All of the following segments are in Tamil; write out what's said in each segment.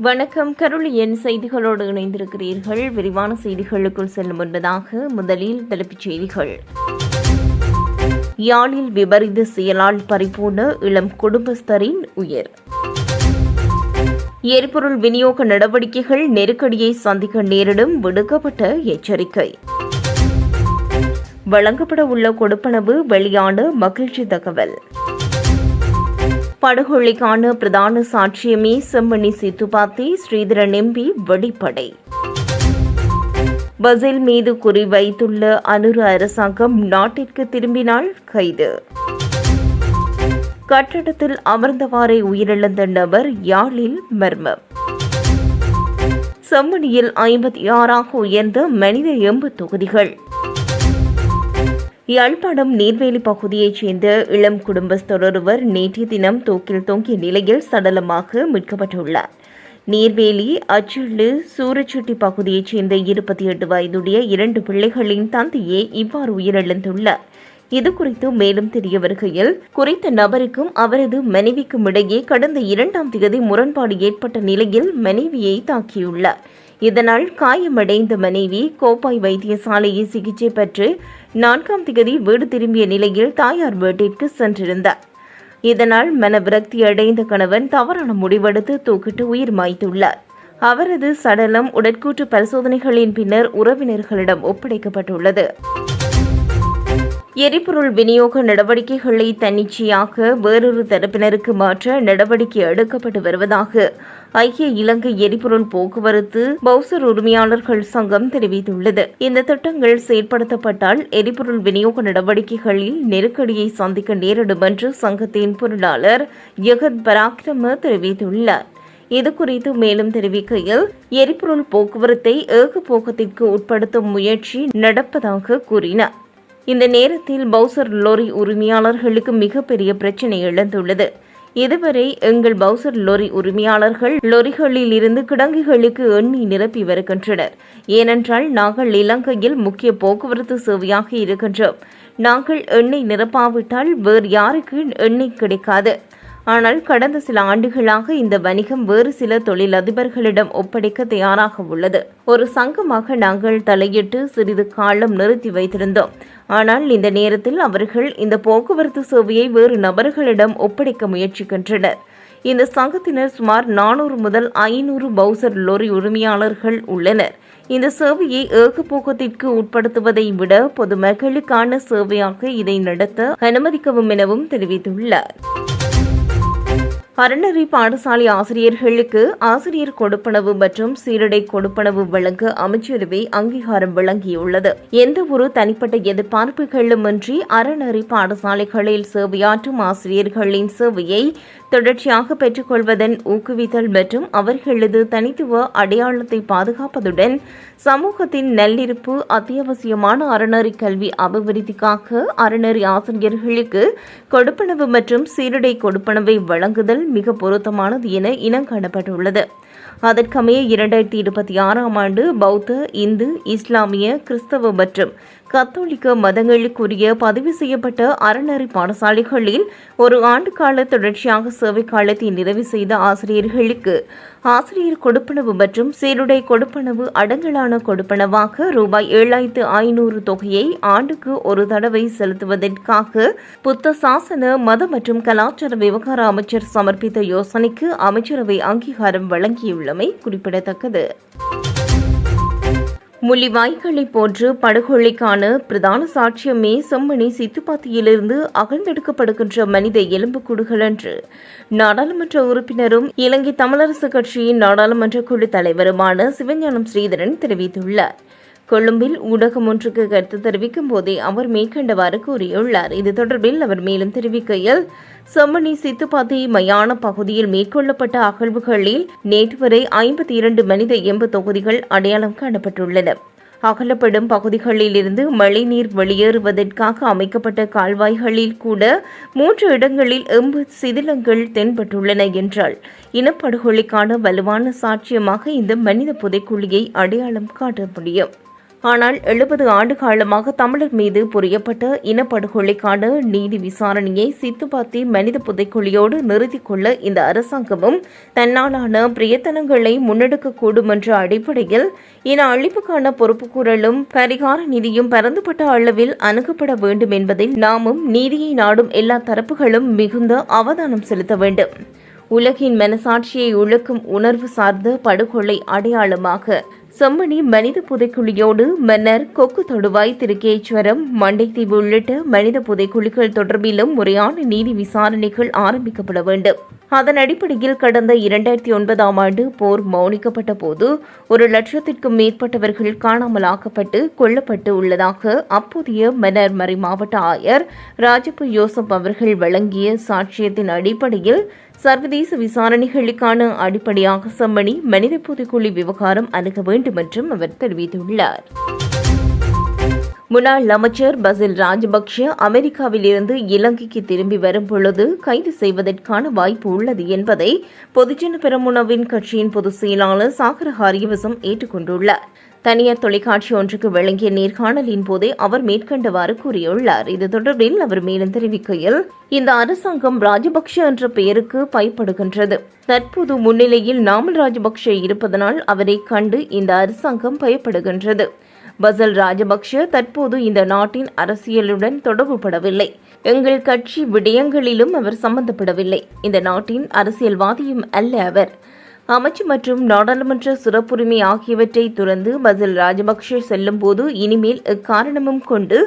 வணக்கம். கருளியன் செய்திகளோடு இணைந்திருக்கிறீர்கள். விரிவான செய்திகளுக்குள் செல்லும் முன்பதாக முதலில் தலைப்புச் செய்திகள். யாழில் விபரீத செயலால் பறிபோன இளம் குடும்பஸ்தரின் உயர். எரிபொருள் விநியோக நடவடிக்கைகள் நெருக்கடியை சந்திக்க நேரிடும் விடுக்கப்பட்ட எச்சரிக்கை. வழங்கப்பட உள்ள கொடுப்பனவு வெளியான மகிழ்ச்சி தகவல். படுகொலைக்கான பிரதான சாட்சியமே செம்மணி சித்துப்பாத்தி ஸ்ரீதரன் எம்பி வெளிப்படை. பசில் மீது குறிவைத்துள்ள அனுர அரசாங்கம் நாட்டிற்கு திரும்பினால் கைது. கட்டடத்தில் அமர்ந்தவாறே உயிரிழந்த நபர் யாழில் மர்மம். செம்மணியில் ஐம்பத்தி ஆறாக உயர்ந்த மனித எம்பு தொகுதிகள். யாழ்ப்பாணம் நீர்வேலி பகுதியைச் சேர்ந்த இளம் குடும்பஸ்தரொருவர் நேற்றைய தினம் தூக்கில் தொங்கிய நிலையில் சடலமாக மீட்கப்பட்டுள்ளார். நீர்வேலி அச்சுள்ளு சூரச்சுட்டி பகுதியைச் சேர்ந்த இருபத்தி எட்டு வயதுடைய இரண்டு பிள்ளைகளின் தந்தையே இவ்வாறு உயிரிழந்துள்ளார். இதுகுறித்து மேலும் தெரிய வருகையில் குறித்த நபருக்கும் அவரது மனைவிக்கும் இடையே கடந்த இரண்டாம் தேதி முரண்பாடு ஏற்பட்ட நிலையில் மனைவியை தாக்கியுள்ளார். இதனால் காயமடைந்த மனைவி கோப்பாய் வைத்தியசாலையில் சிகிச்சை பெற்று நான்காம் திகதி வீடு திரும்பிய நிலையில் தாயார் வீட்டிற்கு சென்றிருந்தார். இதனால் மனவிரக்தி அடைந்த கணவன் தவறான முடிவெடுத்து தூக்கிட்டு உயிர் மாய்த்துள்ளார். அவரது சடலம் உடற்கூற்று பரிசோதனைகளின் பின்னர் உறவினர்களிடம் ஒப்படைக்கப்பட்டுள்ளது. எரிபொருள் விநியோக நடவடிக்கைகளை தன்னிச்சையாக வேறொரு தரப்பினருக்கு மாற்ற நடவடிக்கை எடுக்கப்பட்டு வருவதாக ஐக்கிய இலங்கை எரிபொருள் போக்குவரத்து பௌசர் உரிமையாளர்கள் சங்கம் தெரிவித்துள்ளது. இந்த திட்டங்கள் செயற்படுத்தப்பட்டால் எரிபொருள் விநியோக நடவடிக்கைகளில் நெருக்கடியை சந்திக்க நேரிடும் என்று சங்கத்தின் பொருளாளர் ஜெகத் பராக்கிரம தெரிவித்துள்ளார். இதுகுறித்து மேலும் தெரிவிக்கையில் எரிபொருள் போக்குவரத்தை ஏகபோக்கத்திற்கு உட்படுத்தும் முயற்சி நடப்பதாக கூறினார். இந்த நேரத்தில் பவுசர் லோரி உரிமையாளர்களுக்கு மிகப்பெரிய பிரச்சினை எழுந்துள்ளது. இதுவரை எங்கள் பவுசர் லொரி உரிமையாளர்கள் லொரிகளில் இருந்து கிடங்குகளுக்கு எண்ணெய் நிரப்பி வருகின்றனர். ஏனென்றால் நாங்கள் இலங்கையில் முக்கிய போக்குவரத்து சேவையாக இருக்கின்றோம். நாங்கள் எண்ணெய் நிரப்பாவிட்டால் வேறு யாருக்கு எண்ணெய் கிடைக்காது. ஆனால் கடந்த சில ஆண்டுகளாக இந்த வணிகம் வேறு சில தொழிலதிபர்களிடம் ஒப்படைக்க தயாராக உள்ளது. ஒரு சங்கமாக நாங்கள் தலையிட்டு சிறிது காலம் நிறுத்தி வைத்திருந்தோம். ஆனால் இந்த நேரத்தில் அவர்கள் இந்த போக்குவரத்து சேவையை வேறு நபர்களிடம் ஒப்படைக்க முயற்சிக்கின்றனர். இந்த சங்கத்தினர் சுமார் நானூறு முதல் ஐநூறு பவுசர் லோரி உரிமையாளர்கள் உள்ளனர். இந்த சேவையை ஏகபோக்கத்திற்கு உட்படுத்துவதை விட பொதுமக்களுக்கான சேவையாக இதை நடத்த அனுமதிக்கவும் எனவும் தெரிவித்துள்ளார். அறநெறி பாடசாலை ஆசிரியர்களுக்கு ஆசிரியர் கொடுப்பனவு மற்றும் சீருடை கொடுப்பனவு வழங்க அமைச்சரவை அங்கீகாரம் வழங்கியுள்ளது. எந்த ஒரு தனிப்பட்ட எதிர்பார்ப்புகளுமின்றி அறநெறி பாடசாலைகளில் சேவையாற்றும் ஆசிரியர்களின் சேவையை தொடர்ச்சியாக பெற்றுக்கொள்வதன் ஊக்குவித்தல் மற்றும் அவர்களது தனித்துவ அடையாளத்தை பாதுகாப்பதுடன் சமூகத்தின் நல்லிருப்பு அத்தியாவசியமான அறநெறி கல்வி அபிவிருத்திக்காக அறநெறி ஆசிரியர்களுக்கு கொடுப்பனவு மற்றும் சீருடை கொடுப்பனவை வழங்குதல் மிக பொருத்தமானது என இனம் காணப்பட்டுள்ளது. அதற்கமைய இரண்டாயிரத்தி இருபத்தி ஆறாம் ஆண்டு பௌத்த இந்து இஸ்லாமிய கிறிஸ்தவ மற்றும் கத்தோலிக்க மதங்களுக்குரிய பதிவு செய்யப்பட்ட அறநெறி பாடசாலைகளில் ஒரு ஆண்டு கால தொடர்ச்சியாக சேவை காலத்தை நிறைவு செய்த ஆசிரியர்களுக்கு ஆசிரியர் கொடுப்பனவு மற்றும் சீருடை கொடுப்பனவு அடங்கலான கொடுப்பனவாக ரூபாய் ஏழாயிரத்து ஐநூறு தொகையை ஆண்டுக்கு ஒரு தடவை செலுத்துவதற்காக புத்த சாசன மத மற்றும் கலாச்சார விவகார அமைச்சர் சமர்ப்பித்த யோசனைக்கு அமைச்சரவை அங்கீகாரம் வழங்கியுள்ளமை குறிப்பிடத்தக்கது. முள்ளிவாய்களை போன்று படுகொலைக்கான பிரதான சாட்சியமே செம்மணி சித்துப்பாத்தியிலிருந்து அகழ்ந்தெடுக்கப்படுகின்ற மனித எலும்புக்கூடுகள் என்று நாடாளுமன்ற உறுப்பினரும் இலங்கை தமிழரசு கட்சியின் நாடாளுமன்ற குழு தலைவருமான சிவஞானம் ஸ்ரீதரன் தெரிவித்துள்ளார். கொழும்பில் ஊடகம் ஒன்றுக்கு கருத்து தெரிவிக்கும் போதே அவர் மேற்கண்டவாறு கூறியுள்ளார். இது தொடர்பில் அவர் மேலும் தெரிவிக்கையில் செம்மணி சித்துப்பாத்தி மயான பகுதியில் மேற்கொள்ளப்பட்ட அகழ்வுகளில் நேற்று வரை ஐம்பத்தி இரண்டு மனித எம்பு தொகுதிகள் அடையாளம் காணப்பட்டுள்ளன. அகலப்படும் பகுதிகளிலிருந்து மழைநீர் வெளியேறுவதற்காக அமைக்கப்பட்ட கால்வாய்களில் கூட மூன்று இடங்களில் எம்பு சிதிலங்கள் தென்பட்டுள்ளன என்றால் இனப்படுகொலைக்கான வலுவான சாட்சியமாக இந்த மனித புதைக்குழியை அடையாளம் காட்ட முடியும். ஆனால் எழுபது ஆண்டு காலமாக தமிழர் மீது புரியப்பட்ட இனப்படுகொலைக்கான நீதி விசாரணையை சித்துப்பாத்தி மனித புதைக்குழியோடு நிறுத்திக்கொள்ள இந்த அரசாங்கமும் தன்னாலான பிரயத்தனங்களை முன்னெடுக்கக்கூடும் என்ற அடிப்படையில் இன அழிப்புக்கான பொறுப்புக்கூறலும் பரிகார நிதியும் பரந்துபட்ட அளவில் அணுகப்பட வேண்டும் என்பதில் நாமும் நீதியை நாடும் எல்லா தரப்புகளும் மிகுந்த அவதானம் செலுத்த வேண்டும். உலகின் மனசாட்சியை உழுக்கும் உணர்வு சார்ந்த படுகொலை அடையாளமாக செம்மணி மனித புதைக்குழியோடு மன்னர் கொக்கு தொடுவாய் திருக்கேச்சுவரம் மண்டைத்தீவு உள்ளிட்ட மனித புதைக்குழிகள் தொடர்பிலும் முறையான நீதி விசாரணைகள் ஆரம்பிக்கப்பட வேண்டும். அதன் அடிப்படையில் கடந்த இரண்டாயிரத்தி ஒன்பதாம் ஆண்டு போர் மௌனிக்கப்பட்ட போது ஒரு லட்சத்திற்கும் மேற்பட்டவர்கள் காணாமலாக்கப்பட்டு கொல்லப்பட்டு உள்ளதாக அப்போதைய மன்னர் மறை மாவட்ட ஆயர் ராஜப்பு யோசப் அவர்கள் வழங்கிய சாட்சியத்தின் அடிப்படையில் சர்வதேச விசாரணைகளுக்கான அடிப்படையாக சம்மணி மனித புதைக்குழி விவகாரம் அணுக வேண்டும் என்றும் அவர் தெரிவித்துள்ளார். முன்னாள் அமைச்சர் பசில் ராஜபக்ஷ அமெரிக்காவில் இருந்து இலங்கைக்கு திரும்பி வரும் பொழுது கைது செய்வதற்கான வாய்ப்பு உள்ளது என்பதை பொதுஜன பெரமுனவின் கட்சியின் பொதுச் செயலாளர் சாகர ஹாரியவசம் ஏற்றுக்கொண்டுள்ளார். தனியார் தொலைக்காட்சி ஒன்றுக்கு வழங்கிய நேர்காணலின் போதே அவர் மேற்கண்டவாறு கூறியுள்ளார். இது தொடர்பில் அவர் மேலும் தெரிவிக்கையில் இந்த அரசாங்கம் ராஜபக்ஷ என்ற பெயருக்கு பயப்படுகின்றது. தற்போது முன்னிலையில் நாமல் ராஜபக்ஷ இருப்பதனால் அவரை கண்டு இந்த அரசாங்கம் பயப்படுகின்றது. பசல் ராஜபக்ஷ தற்போது இந்த நாட்டின் அரசியலுடன் தொடர்புபடவில்லை. எங்கள் கட்சி விடயங்களிலும் அவர் சம்பந்தப்படவில்லை. இந்த நாட்டின் அரசியல்வாதியும் அல்ல அவர். அமைச்சு மற்றும் நாடாளுமன்ற சிறப்புரிமை ஆகியவற்றை துறந்து பசில் ராஜபக்ஷ செல்லும் போது இனிமேல் எக்காரணமும் கொண்டு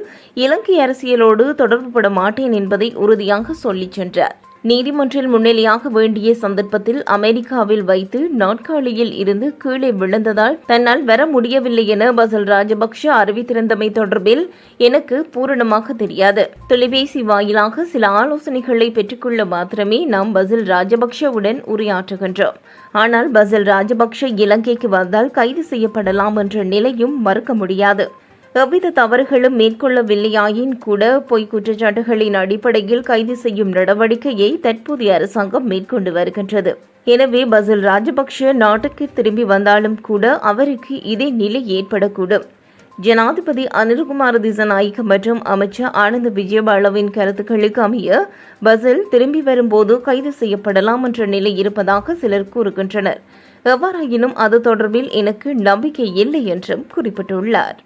இலங்கை அரசியலோடு தொடர்புபட மாட்டேன் என்பதை உறுதியாக சொல்லிச் சென்றார். நீதிமன்றில் முன்னிலையாக வேண்டிய சந்தர்ப்பத்தில் அமெரிக்காவில் வைத்து நாட்காலியில் இருந்து கீழே விழுந்ததால் தன்னால் வர முடியவில்லை என பசல் ராஜபக்ஷ அறிவித்திருந்தமை தொடர்பில் எனக்கு பூரணமாக தெரியாது. தொலைபேசி வாயிலாக சில ஆலோசனைகளை பெற்றுக்கொள்ள மாத்திரமே நாம் பசில் ராஜபக்ஷவுடன் உரையாற்றுகின்றோம். ஆனால் பசில் ராஜபக்ஷ இலங்கைக்கு வந்தால் கைது செய்யப்படலாம் என்ற நிலையும் மறுக்க முடியாது. எவ்வித தவறுகளும் மேற்கொள்ளவில்லையாயின் கூட பொய் குற்றச்சாட்டுகளின் அடிப்படையில் கைது செய்யும் நடவடிக்கையை தற்போதைய அரசாங்கம் மேற்கொண்டு வருகின்றது. எனவே பசில் ராஜபக்ஷ நாட்டுக்கு திரும்பி வந்தாலும் கூட அவருக்கு இதே நிலை ஏற்படக்கூடும். ஜனாதிபதி அனில்குமார் திசநாயக் மற்றும் அமைச்சர் ஆனந்த் விஜயபாலவின் கருத்துக்களுக்கு அமைய பசில் திரும்பி வரும்போது கைது செய்யப்படலாம் என்ற நிலை இருப்பதாக சிலர் கூறுகின்றனர். எவ்வாறாயினும் அது தொடர்பில் எனக்கு நம்பிக்கை இல்லை என்றும் குறிப்பிட்டுள்ளார்.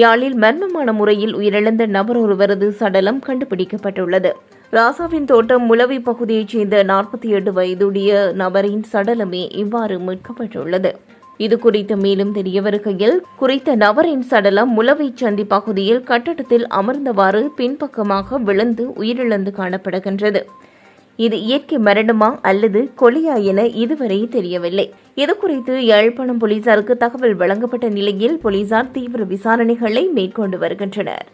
யாழில் மர்மமான முறையில் உயிரிழந்த நபர் ஒருவரது சடலம் கண்டுபிடிக்கப்பட்டுள்ளது. ராசாவின் தோட்டம் முலவி பகுதியைச் சேர்ந்த நாற்பத்தி எட்டு வயதுடைய நபரின் சடலமே இவ்வாறு மீட்கப்பட்டுள்ளது. இது குறித்து மேலும் தெரிய வருகையில் குறித்த நபரின் சடலம் முளவை சந்தி பகுதியில் கட்டடத்தில் அமர்ந்தவாறு பின்பக்கமாக விழுந்து உயிரிழந்து காணப்படுகின்றது. இது இயற்கை மரணமா அல்லது கொலையா என இதுவரை தெரியவில்லை. இதுகுறித்து யாழ்ப்பாணம் போலீசாருக்கு தகவல் வழங்கப்பட்ட நிலையில் போலீசார் தீவிர விசாரணைகளை மேற்கொண்டு வருகின்றனர்.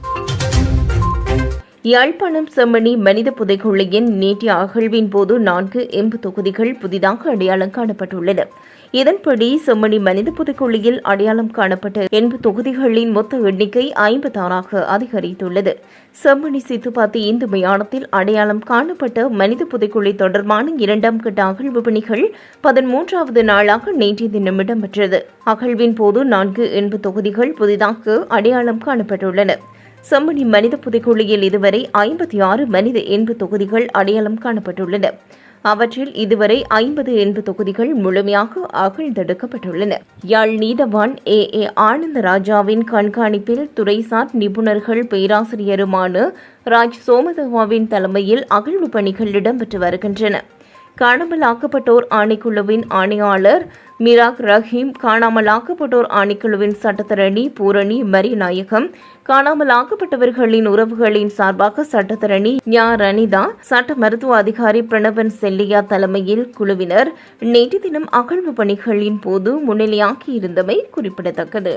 யாழ்ப்பாணம் செம்மணி மனித புதைக்குழியின் நேற்றைய அகழ்வின் போது நான்கு எம்பு தொகுதிகள் புதிதாக அடையாளம் காணப்பட்டுள்ளன. இதன்படி செம்மணி மனித புதைக்குழியில் அடையாளம் காணப்பட்ட எண்பு தொகுதிகளின் மொத்த எண்ணிக்கை ஐம்பத்தாறாக அதிகரித்துள்ளது. செம்மணி சித்துப்பாத்தி இந்து மயானத்தில் அடையாளம் காணப்பட்ட மனித புதைக்குழி தொடர்பான இரண்டாம் கட்ட அகழ்வு பணிகள் பதிமூன்றாவது நாளாக நேற்றைய தினம் இடம்பெற்றது. அகழ்வின் போது நான்கு எண்பு தொகுதிகள் புதிதாக அடையாளம் காணப்பட்டுள்ளன. செம்மணி மனித புதைக்குழியில் இதுவரை ஐம்பத்தி ஆறு மனித எண்பு தொகுதிகள் அடையாளம் காணப்பட்டுள்ளன. அவற்றில் இதுவரை ஐம்பது எண்பு தொகுதிகள் முழுமையாக அகழ்ந்தெடுக்கப்பட்டுள்ளன. யாழ் நீதவான் ஏ. ஏ. ஆனந்த ராஜாவின் கண்காணிப்பில் துறைசார் நிபுணர்கள் பேராசிரியருமான ராஜ் சோமதவாவின் தலைமையில் அகழ்வு பணிகள் இடம்பெற்று வருகின்றன. காணாமல் ஆக்கப்பட்டோர் ஆணைக்குழுவின் ஆணையாளர் மிராக் ரஹீம் காணாமல் ஆக்கப்பட்டோர் ஆணைக்குழுவின் சட்டத்தரணி பூரணி மரிநாயகம் காணாமல் ஆக்கப்பட்டவர்களின் உறவுகளின் சார்பாக சட்டத்தரணி ஞா ரணிதா சட்ட மருத்துவ அதிகாரி பிரணவன் செல்லியா தலைமையில் குழுவினர் நேற்று தினம் அகழ்வு பணிகளின் போது முன்னிலையாகியிருந்தமை குறிப்பிடத்தக்கது.